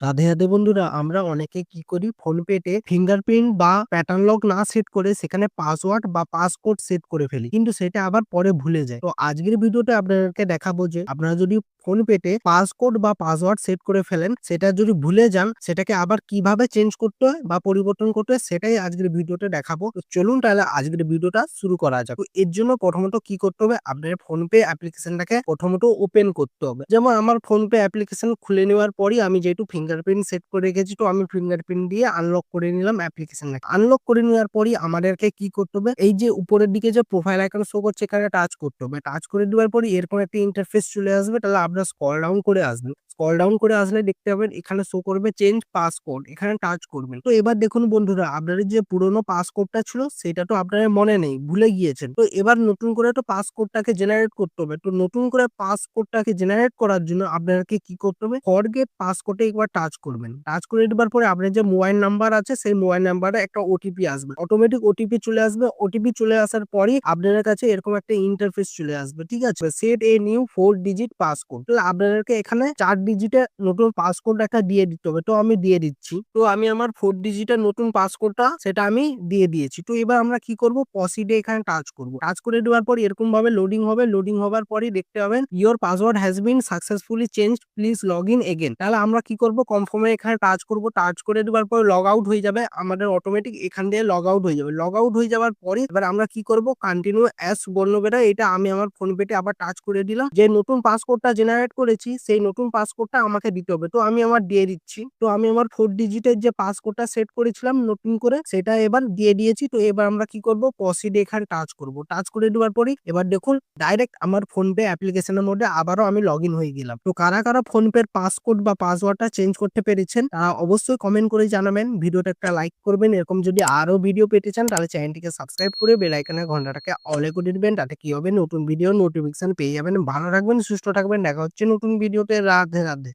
রাধে রাধে বন্ধুরা, আমরা অনেকে কি করি? ফোনপেতে ফিঙ্গারপ্রিন্ট বা প্যাটার্ন লক না সেট করে সেখানে পাসওয়ার্ড বা পাসকোড সেট করে ফেলি। কিন্তু সেটা আবার পরে ভুলে যায় তো আজকের ভিডিওতে আপনাদেরকে দেখাবো যে আপনারা যদি ফোনপেতে পাসকোড বা পাসওয়ার্ড সেট করে ফেলেন, সেটা যদি ভুলে যান, সেটাকে আবার কীভাবে চেঞ্জ করতে হয় বা পরিবর্তন করতে হয়, সেটাই আজকের ভিডিওতে দেখাবো। তো চলুন তাহলে আজকের ভিডিওটা শুরু করা যাক। তো এর জন্য প্রথমত কি করতে হবে? আপনার ফোনপে অ্যাপ্লিকেশনটাকে প্রথমত ওপেন করতে হবে। যেমন আমার ফোনপে অ্যাপ্লিকেশন খুলে নেওয়ার পরই আমি যেহেতু ফিঙ্গারপ্রিন্ট সেট করে রেখেছি, তো আমি ফিঙ্গারপ্রিন্ট দিয়ে আনলক করে নিলাম অ্যাপ্লিকেশনটাকে আনলক করে নেওয়ার পরই আমাদেরকে কি করতে হবে? এই যে উপরের দিকে যে প্রোফাইল আইকন শো করছে, এখানে টাচ করতে হবে। টাচ করে দেওয়ার পরে এরকম একটা ইন্টারফেস চলে আসবে, তাহলে আপনার স্কল ডাউন করে আসবেন। স্কল ডাউন করে আসলে দেখতে পাবেন এখানে শো করবে চেঞ্জ পাসকোড এখানে টাচ করবেন। তো এবার দেখুন বন্ধুরা, আপনাদের যে পুরোনো পাসকোডটা ছিল, সেটা তো আপনাদের মনে নেই, ভুলে গিয়েছেন। তো এবার নতুন করে তো পাসকোডটাকে জেনারেট করতে হবে। তো নতুন করে পাসকোডটাকে জেনারেট করার জন্য আপনাদেরকে কি করতে হবে? ফরগেট পাসকোডে একবার টাচ করবেন। টাচ করে দেওয়ার পরে আপনার যে মোবাইল নাম্বার আছে, সেই মোবাইল নাম্বারে একটা ওটিপি আসবে। অটোমেটিক ওটিপি চলে আসবে। ওটিপি চলে আসার পরই আপনাদের কাছে এরকম একটা ইন্টারফেস চলে আসবে, ঠিক আছে? Set a new four digit passcode তাহলে আপনাদেরকে এখানে চার ডিজিটের নতুন পাসকোড একটা দিয়ে দিতে হবে, তো আমি দিয়ে দিচ্ছি। তো আমি আমার ফোর ডিজিটের নতুন পাসকোডটা সেটা আমি দিয়ে দিয়েছি। তো এবার আমরা কি করব? পসিডে এখানে টাচ করব। টাচ করে দেওয়ার পর এরকম ভাবে লোডিং হবে লোডিং হওয়ার পরই দেখতে পাবেন your password has been successfully change please log in again তাহলে আমরা কি করব? কনফার্মে এখানে টাচ করব টাচ করে দেওয়ার পর লগ আউট হয়ে যাবে, আমাদের অটোমেটিক এখান দিয়ে লগ আউট হয়ে যাবে। লগ আউট হয়ে যাওয়ার পরে এবার আমরা কি করব? কন্টিনিউ অ্যাস বলল বেটা, এটা আমি আমার ফোন পেতে আবার টাচ করে দিলাম। যে নতুন পাসকোডটা জেনারেট করেছি, সেই নতুন পাসকোডটা আমাকে দিতে হবে। তো আমি আমার দিয়ে দিচ্ছি। তো আমি আমার ফোর ডিজিটের যে পাসকোডটা সেট করেছিলাম নতুন করে, সেটা এবার দিয়ে দিয়েছি। তো এবার আমরা কি করব? পসিড এখানে টাচ করব। টাচ করে দেওয়ার পরে এবার দেখুন ডাইরেক্ট আমার ফোন পে অ্যাপ্লিকেশনের মধ্যে আবারও আমি লগ হয়ে গেলাম। তো কারা কারা ফোন পের পাসকোড বা পাসওয়ার্ডটা চেঞ্জ করতে পেরেছেন, তারা অবশ্যই কমেন্ট করে জানাবেন। ভিডিওটা একটা লাইক করবেন। এরকম যদি আরও ভিডিও পেতে চান, তাহলে চ্যানেলটিকে সাবস্ক্রাইব করে বেল আইকনের ঘন্টাটাকে অলে করে দিবেন। তাতে কি হবে? নতুন ভিডিও নোটিফিকেশন পেয়ে যাবেন। ভালো থাকবেন, সুস্থ থাকবেন। দেখা হচ্ছে নতুন ভিডিওতে রাধে। রাধে